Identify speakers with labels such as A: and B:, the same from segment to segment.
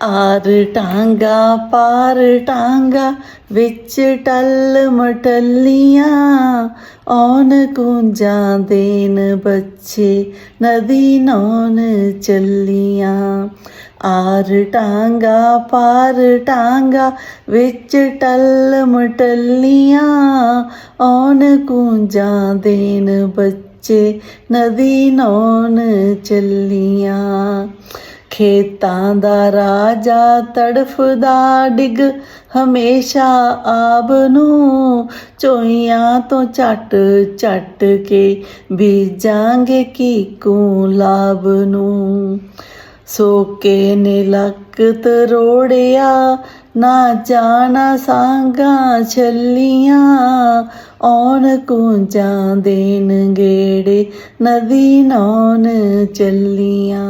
A: R ਟਾਂਗਾ ਪਾਰ ਟਾਂਗਾ ਵਿੱਚ ਟੱਲ ਮਟੱਲੀਆਂ on ਕੁੰਜਾਂ ਦੇਨ ਬੱਚੇ ਨਦੀ ਨੌਨ ਚੱਲੀਆਂ ਆਰ ਟਾਂਗਾ ਪਾਰ ਟਾਂਗਾ ਵਿੱਚ ਟੱਲ ਮਟੱਲੀਆਂ ਔਨ ਕੁੰਜਾਂ ਦੇਨ ਬੱਚੇ ਨਦੀ ਨੌਨ ਚੱਲੀਆਂ ਖੇਤਾਂ ਦਾ ਰਾਜਾ ਤੜਫਦਾ ਡਿਗ। ਹਮੇਸ਼ਾ ਆਬ ਨੂੰ ਚੋਈਆਂ ਤੋਂ ਛੱਟ ਛੱਟ ਕੇ ਬੀਜਾਂਗੇ ਕੀਕੂ ਲਾਭ ਨੂੰ। ਸੋਕੇ ਨੇ ਲੱਕ ਤਰੋੜਿਆ ਨਾ ਜਾਣਾ ਸਾਂਗਾ ਛੱਲੀਆਂ। ਔਨ ਕੁੰਜਾਂ ਦੇਣ ਗੇੜੇ, ਨਦੀ ਨੌਨ ਚੱਲੀਆਂ।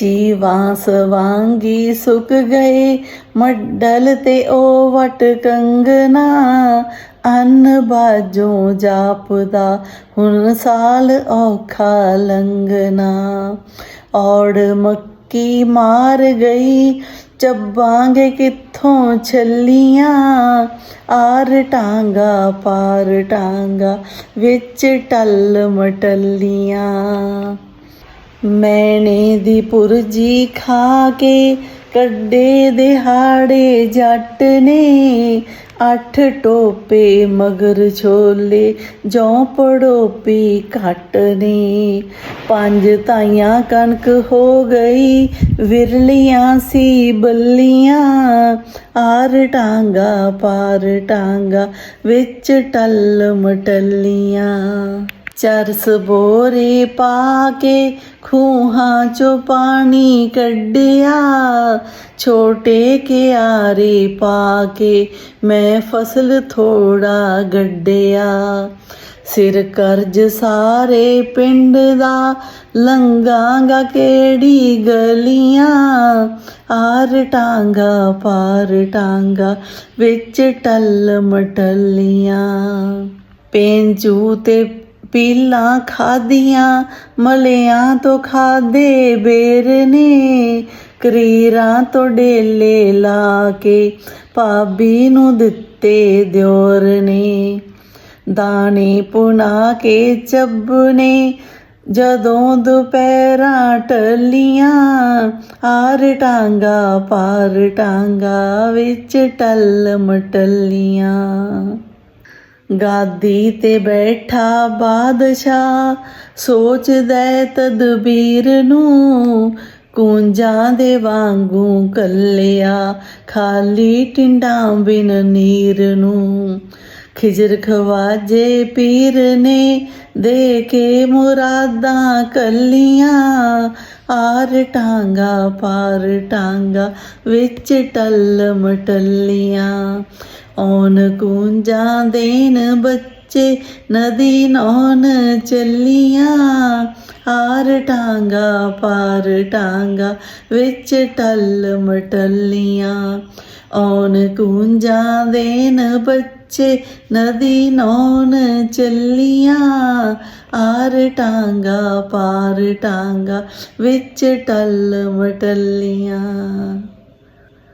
A: ਜੀਵਾਂ ਸਵਾਂਗੀ ਸੁੱਕ ਗਏ, ਮੱਡਲ ਤੇ ਉਹ ਵਟ ਕੰਗਨਾ ਅੰਨ ਬਾਜੋਂ ਜਾਪਦਾ ਹੁਣ ਸਾਲ ਔਖਾ ਲੰਗਣਾ ਔੜ ਮੱਕੀ ਮਾਰ ਗਈ, ਚੱਬਾਂਗੇ ਕਿੱਥੋਂ ਛੱਲੀਆਂ? ਆਰ ਟਾਂਗਾ ਪਾਰ ਟਾਂਗਾ ਵਿੱਚ ਟੱਲ ਮਟੱਲੀਆਂ। ਮੈਨੇ ਦੀ ਪੁਰਜੀ ਖਾ ਕੇ ਕੱਢੇ ਦਿਹਾੜੇ ਜੱਟ ਨੇ। ਅੱਠ ਟੋਪੇ ਮਗਰ ਛੋਲੇ, ਜੋਂ ਪੜੋਪੀ ਘੱਟ ਨੇ। ਪੰਜ ਤਾਈਆਂ ਕਣਕ ਹੋ ਗਈ, ਵਿਰਲੀਆਂ ਸੀ ਬੱਲੀਆਂ। ਆਰ ਟਾਂਗਾ ਪਾਰ ਟਾਂਗਾ ਵਿੱਚ ਟੱਲ ਮਟੱਲੀਆਂ। ਚਰਸ ਬੋਰੇ ਪਾ ਕੇ ਖੂਹਾਂ ਚੋਂ ਪਾਣੀ ਕੱਢਿਆ। ਛੋਟੇ ਕਿਆਰੇ ਪਾ ਕੇ ਮੈਂ ਫਸਲ ਥੋੜਾ ਗੱਡਿਆ। ਸਿਰ ਕਰਜ ਸਾਰੇ ਪਿੰਡ ਦਾ ਲੰਗਾਂਗਾ ਕਿਹੜੀ ਗਲੀਆਂ? ਆਰ ਟਾਂਗਾ ਪਾਰ ਟਾਂਗਾ ਵਿੱਚ ਟੱਲ ਮਟਲੀਆਂ। ਪੇਂਜੂ ਤੇ ਪੀਲਾਂ ਖਾਦੀਆਂ ਮਲਿਆਂ ਤੋਂ ਖਾਦੇ ਬੇਰ ਨੇ। ਕਰੀਰਾਂ ਤੋਂ ਡੇਲੇ ਲਾ ਕੇ ਭਾਬੀ ਨੂੰ ਦਿੱਤੇ ਦਿਓਰ ਨੇ। ਦਾਣੇ ਪੁਣਾ ਕੇ ਚੱਬਨੇ ਜਦੋਂ ਦੁਪਹਿਰਾਂ ਟੱਲੀਆਂ ਆਰ ਟਾਂਗਾ ਪਾਰ ਟਾਂਗਾ ਵਿੱਚ ਟੱਲ ਮਟਲੀਆਂ। ਗਾਦੀ ਤੇ ਬੈਠਾ ਬਾਦਸ਼ਾਹ, ਸੋਚਦਾ ਤਦਬੀਰ ਨੂੰ, ਕੁੰਜਾਂ ਦੇ ਵਾਂਗੂ ਕੱਲਿਆ, ਖਾਲੀ ਟਿੰਡਾਂ ਬਿਨ ਨੀਰ ਨੂੰ। ਖਿਜਰ ਖਵਾਜੇ ਪੀਰ ਨੇ ਦੇ ਕੇ ਮੁਰਾਦਾਂ ਕੱਲੀਆਂ, ਆਰ ਟਾਂਗਾ ਪਾਰ ਟਾਂਗਾ ਵਿੱਚ ਟੱਲ ਮਟੱਲੀਆਂ। ਔਨ ਕੁੰਜਾਂ ਦੇਨ ਬੱਚੇ, ਨਦੀ ਨੌਨ ਚੱਲੀਆਂ। ਆਰ ਟਾਂਗਾ, ਪਾਰ ਟਾਂਗਾ, ਵਿੱਚ ਟੱਲ ਮਟੱਲੀਆਂ ਔਨ ਕੁੰਜਾਂ ਦੇਨ ਬੱਚੇ, ਨਦੀ ਨੌਨ ਚੱਲੀਆਂ। ਆਰ ਟਾਂਗਾ, ਪਾਰ ਟਾਂਗਾ, ਵਿੱਚ ਟੱਲ ਮਟੱਲੀਆਂ